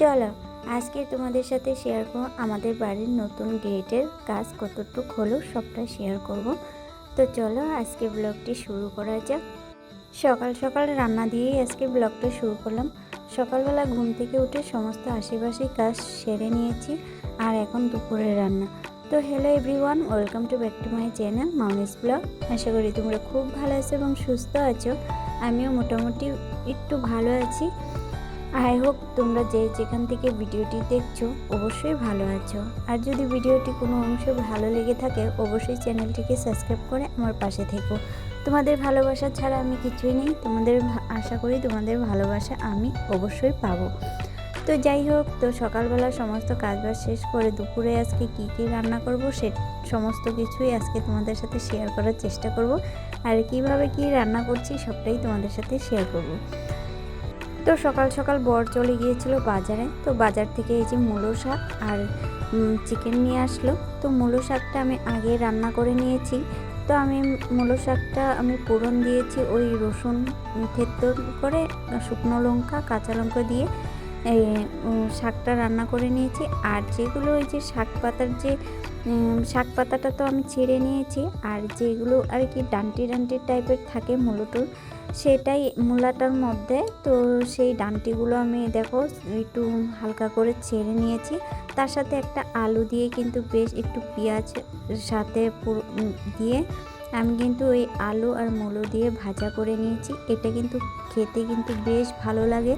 চলো, আজকে তোমাদের সাথে শেয়ার করব আমাদের বাড়ির নতুন গেটের কাজ কতটুকু হলো সবটা শেয়ার করব। তো চলো, আজকে ব্লগটি শুরু করা যাক। সকাল সকাল রান্না দিয়েই আজকে ব্লগটা শুরু করলাম। সকালবেলা ঘুম থেকে উঠে সমস্ত আশেপাশে কাজ সেরে নিয়েছি আর এখন দুপুরে রান্না। তো hello everyone welcome to back to my channel Mouni's blog আশা করি তোমরা খুব ভালো আছো এবং সুস্থ আছো। আমিও মোটামুটি একটু ভালো আছি। আই হোপ তোমরা যে যেখান থেকে ভিডিওটি দেখছ অবশ্যই ভালো আছো। আর যদি ভিডিওটি কোনো অংশ ভালো লেগে থাকে, অবশ্যই চ্যানেলটিকে সাবস্ক্রাইব করে আমার পাশে থেকো। তোমাদের ভালোবাসা ছাড়া আমি কিছুই নেই, তোমাদের আশা করি তোমাদের ভালোবাসা আমি অবশ্যই পাবো। তো যাই হোক, তো সকালবেলা সমস্ত কাজবাজ শেষ করে দুপুরে আজকে কি কি রান্না করব সে সমস্ত কিছুই আজকে তোমাদের সাথে শেয়ার করার চেষ্টা করব। আর কীভাবে কি রান্না করছি সবটাই তোমাদের সাথে শেয়ার করব। তো সকাল সকাল বর চলে গিয়েছিল বাজারে। তো বাজার থেকে এই যে মূলো শাক আর চিকেন নিয়ে আসলো। তো মূলো শাকটা আমি আগে রান্না করে নিয়েছি। তো আমি মূলো শাকটা আমি ফোড়ন দিয়েছি ওই রসুন থেত্ত করে শুকনো লঙ্কা, কাঁচা লঙ্কা দিয়ে শাকটা রান্না করে নিয়েছি। আর যেগুলো ওই যে শাক পাতার যে শাক পাতাটা তো আমি ছেড়ে নিয়েছি। আর যেগুলো আর কি ডান্টি ডান্টি টাইপের থাকে মূলোটোর, সেটাই মূলাটার মধ্যে। তো সেই ডান্টিগুলো আমি দেখো, একটু হালকা করে ছেড়ে নিয়েছি। তার সাথে একটা আলু দিয়ে কিন্তু বেশ একটু পেঁয়াজ সাথে দিয়ে আমি কিন্তু ওই আলু আর মূলো দিয়ে ভাজা করে নিয়েছি। এটা কিন্তু খেতে কিন্তু বেশ ভালো লাগে।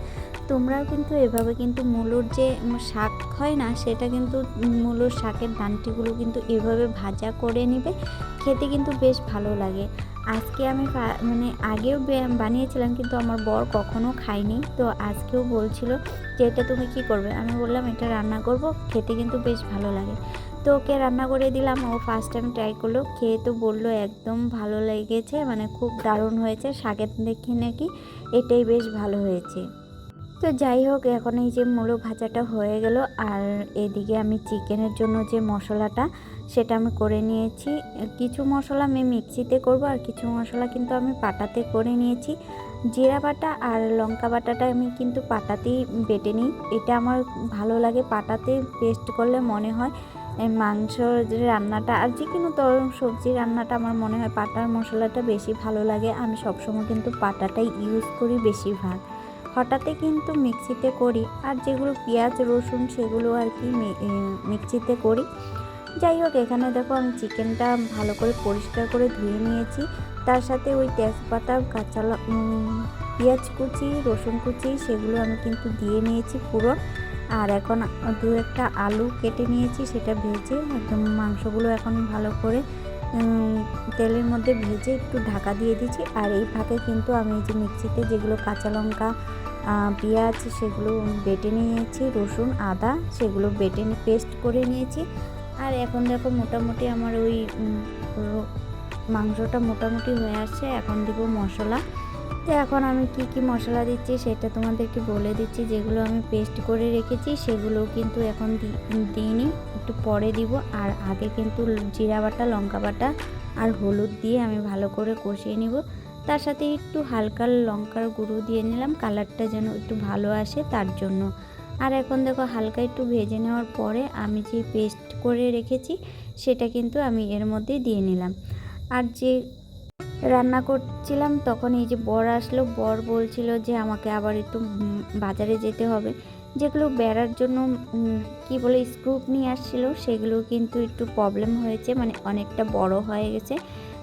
তোমরাও কিন্তু এভাবে কিন্তু মূলোর যে শাক হয় না, সেটা কিন্তু মূলোর শাকের ডান্টিগুলো কিন্তু এভাবে ভাজা করে নেবে। খেতে কিন্তু বেশ ভালো লাগে। আজকে আমি মানে আগেও বানিয়েছিলাম কিন্তু আমার বর কখনো খায়নি। তো আজকেও বলছিল যে, এটা তুমি কি করবে? আমি বললাম, এটা রান্না করব, খেতে কিন্তু বেশ ভালো লাগে। তো ওকে রান্না করে দিলাম। ও ফার্স্ট টাইম ট্রাই করল। খেয়ে তো বলল, একদম ভালো লেগেছে মানে খুব দারুণ হয়েছে, শাকের দেখে নাকি এটাই বেশ ভালো হয়েছে। তো যাই হোক, এখন এই যে মূলো ভাজাটা হয়ে গেল আর এদিকে আমি চিকেনের জন্য যে মশলাটা সেটা আমি করে নিয়েছি। কিছু মশলা আমি মিক্সিতে করব আর কিছু মশলা কিন্তু আমি পাটাতে করে নিয়েছি। জিরা বাটা আর লঙ্কা বাটাটা আমি কিন্তু পাটাতেই বেটে নিই। এটা আমার ভালো লাগে, পাটাতে পেস্ট করলে মনে হয় মাংস রান্নাটা আর যে কোনো তর সবজি রান্নাটা আমার মনে হয় পাটার মশলাটা বেশি ভালো লাগে। আমি সবসময় কিন্তু পাটাটাই ইউজ করি বেশিরভাগ। হঠাৎই কিন্তু মিক্সিতে করি আর যেগুলো পেঁয়াজ, রসুন সেগুলো আর কি মিক্সিতে করি। যাই হোক, এখানে দেখো আমি চিকেনটা ভালো করে পরিষ্কার করে ধুয়ে নিয়েছি। তার সাথে ওই তেজপাতা, কাঁচা পেঁয়াজ কুচি, রসুন কুচি সেগুলো আমি কিন্তু দিয়ে নিয়েছি পুরো আর এখন দু একটা আলু কেটে নিয়েছি, সেটা ভেজে একদম মাংসগুলো এখন ভালো করে তেলের মধ্যে ভেজে একটু ঢাকা দিয়ে দিচ্ছি। আর এই ফাঁকে কিন্তু আমি যে মিক্সিতে যেগুলো কাঁচা লঙ্কা পেঁয়াজ, সেগুলো বেটে নিয়েছি, রসুন, আদা, সেগুলো বেটে পেস্ট করে নিয়েছি। আর এখন দেখো মোটামুটি আমার ওই মাংসটা মোটামুটি হয়ে আসছে। এখন দিব মশলা। তো এখন আমি কি কি মশলা দিচ্ছি সেটা তোমাদেরকে বলে দিচ্ছি। যেগুলো আমি পেস্ট করে রেখেছি সেগুলো কিন্তু এখন দিইনি। একটু পরে দিব। আর আগে কিন্তু জিরা বাটা, লঙ্কা বাটা আর হলুদ দিয়ে আমি ভালো করে কষিয়ে নিব। তার সাথে একটু হালকা লঙ্কার গুঁড়ো দিয়ে নিলাম। কালারটা যেন একটু ভালো আসে তার জন্য। আর এখন দেখো হালকা একটু ভেজে নেওয়ার পরে আমি যে পেস্ট করে রেখেছি সেটা কিন্তু আমি এর মধ্যে দিয়ে নিলাম। আর যে রান্না করছিলাম, তখন এই যে বর আসলো, বর বলছিল যে আমাকে আবার একটু বাজারে যেতে হবে। যেগুলো বেড়ার জন্য কি বলে, স্ক্রুপ নিয়ে আসছিল, সেগুলো কিন্তু একটু প্রবলেম হয়েছে মানে অনেকটা বড় হয়ে গেছে।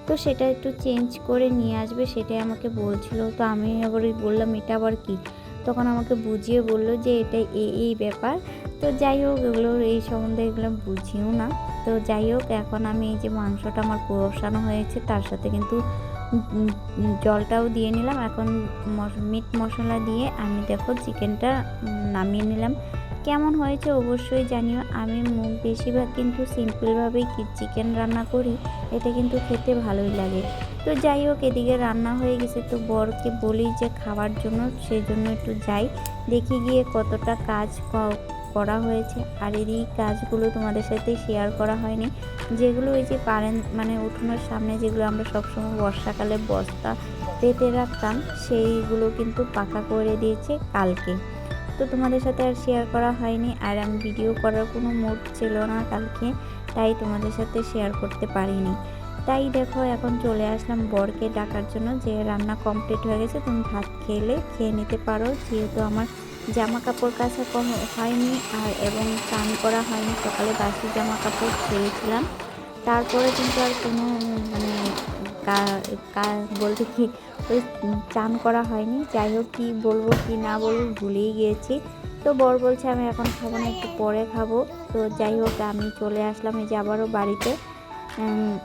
তো সেটা একটু চেঞ্জ করে নিয়ে আসবে, সেটাই আমাকে বলছিল। তো আমি আবার বললাম, এটা আবার কি? তখন আমাকে বুঝিয়ে বলল যে এটা এই এই ব্যাপার। তো যাই হোক, এগুলো এই সম্বন্ধে এগুলো বুঝিও না। তো যাই হোক, এখন আমি এই যে মাংসটা আমার কষানো হয়েছে, তার সাথে কিন্তু জলটাও দিয়ে নিলাম। এখন মিট মশলা দিয়ে আমি দেখো চিকেনটা নামিয়ে নিলাম। কেমন হয়েছে অবশ্যই জানিও। আমি বেশিরভাগ কিন্তু সিম্পলভাবেই চিকেন রান্না করি, এটা কিন্তু খেতে ভালোই লাগে। তো যাই হোক, এদিকে রান্না হয়ে গেছে। তো বরকে বলি যে, খাওয়ার জন্য, সেই জন্য একটু যাই। দেখি গিয়ে কতটা কাজ করা হয়েছে। আর এই কাজগুলো তোমাদের সাথে শেয়ার করা হয়নি। যেগুলো ওই যে পারেন মানে উঠোনের সামনে যেগুলো আমরা সবসময় বর্ষাকালে বস্তা পেতে রাখতাম, সেইগুলো কিন্তু পাকা করে দিয়েছে কালকে। তো তোমাদের সাথে আর শেয়ার করা হয়নি। আর আমি ভিডিও করার কোনো মুড ছিল না কালকে, তাই তোমাদের সাথে শেয়ার করতে পারিনি। তাই দেখো, এখন চলে আসলাম বরকে ডাকার জন্য। যে রান্না কমপ্লিট হয়ে গেছে, তুমি ভাত খেলে, খেয়ে নিতে পারো। যেহেতু আমার জামা কাপড় কাচা হয়নি আর এবং চান করা হয়নি। সকালে বাসি জামা কাপড় ছেড়েছিলাম তারপরে কিন্তু আর কোনো মানে বলতে কি, ওই চান করা হয়নি। যাই হোক, কী বলব, কি না বলব, ভুলেই গিয়েছি। তো বর বলছে, আমি এখন খাব না, একটু পরে খাব। তো যাই হোক, আমি চলে আসলাম এই যে আবারও বাড়িতে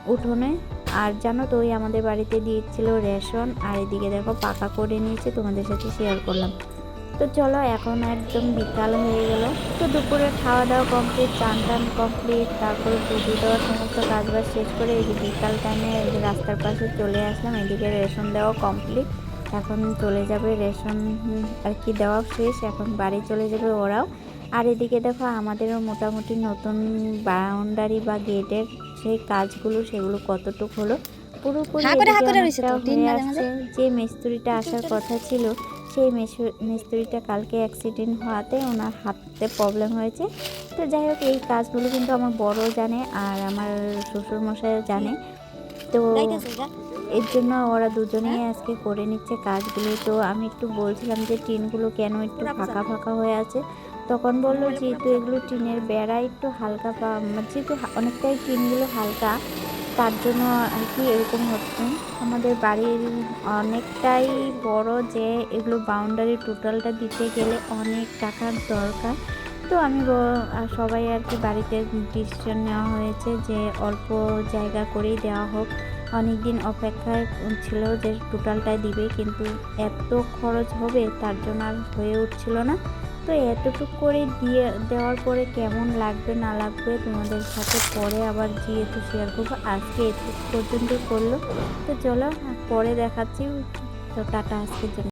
উঠোনে। আর জানো তো, ওই আমাদের বাড়িতে দিয়েছিল রেশন। আর এদিকে দেখো, পাকা করে নিয়েছে, তোমাদের সাথে শেয়ার করলাম। তো চলো এখন একদম বিকাল হয়ে গেল। তো দুপুরে খাওয়া দাওয়া কমপ্লিট চান টান কমপ্লিট তারপরে পুজো দেওয়ার সমস্ত কাজবাজ শেষ করে এই যে বিকাল টাইমে রাস্তার পাশে চলে আসলাম এদিকে রেশন দেওয়া কমপ্লিট এখন চলে যাবে রেশন আর কি দেওয়া শেষ এখন বাড়ি চলে যাবে ওরাও। আর এদিকে দেখো আমাদেরও মোটামুটি নতুন বাউন্ডারি বা গেটের সেই কাজগুলো সেগুলো কতটুকু হলো পুরোপুরি। যে মিস্ত্রিটা আসার কথা ছিল সেই মিস্ত্রিটা কালকে অ্যাক্সিডেন্ট হওয়াতে ওনার হাতে প্রবলেম হয়েছে। তো যাই হোক এই কাজগুলো কিন্তু আমার বড় জানে আর আমার শ্বশুর মশাইও জানে। তো এর জন্য ওরা দুজনেই আজকে করে নিচ্ছে কাজগুলো। তো আমি একটু বলছিলাম যে টিনগুলো কেন একটু ফাঁকা ফাঁকা হয়ে আছে। তখন বলল যেহেতু এগুলো টিনের বেড়া একটু হালকা যেহেতু অনেকটাই টিনগুলো হালকা তার জন্য আর কি এরকম হচ্ছে। আমাদের বাড়ির অনেকটাই বড় যে এগুলো বাউন্ডারি টোটালটা দিতে গেলে অনেক টাকার দরকার। তো আমি সবাই আর কি বাড়িতে ডিসিশন নেওয়া হয়েছে যে অল্প জায়গা করেই দেওয়া হোক। অনেক দিন অপেক্ষায় ছিল যে টোটালটা দিবে, কিন্তু এত খরচ হবে তার জন্য আর হয়ে উঠছিল না। তো এতটুকু করে দিয়ে, দেওয়ার পরে কেমন লাগবে না লাগবে তোমাদের সাথে পরে আবার গিয়ে তো শেয়ার করব। আজকে এটুকু পর্যন্ত করল। তো চলো পরে দেখাচ্ছি। তো টাটা, আজকের জন্য।